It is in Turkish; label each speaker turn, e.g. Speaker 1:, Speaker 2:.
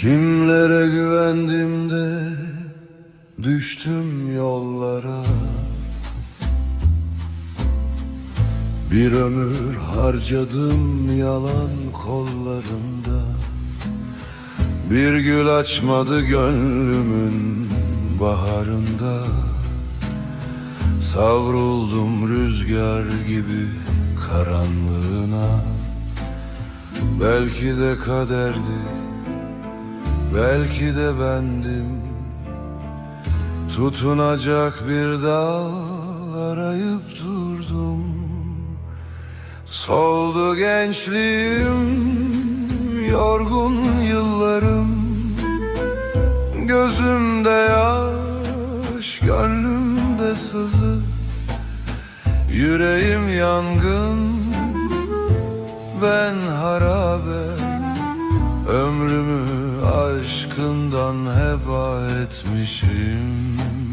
Speaker 1: Kimlere güvendim de düştüm yollara? Bir ömür harcadım yalan kollarında Bir gül açmadı gönlümün baharında. Savruldum rüzgar gibi karanlığına. Belki de kaderdi Belki de bendim. Tutunacak bir dal arayıp durdum. Soldu gençliğim Yorgun yıllarım. Gözümde yaş Gönlümde sızı. Yüreğim yangın Ben harabe. Ömrümü aşkından heba etmişim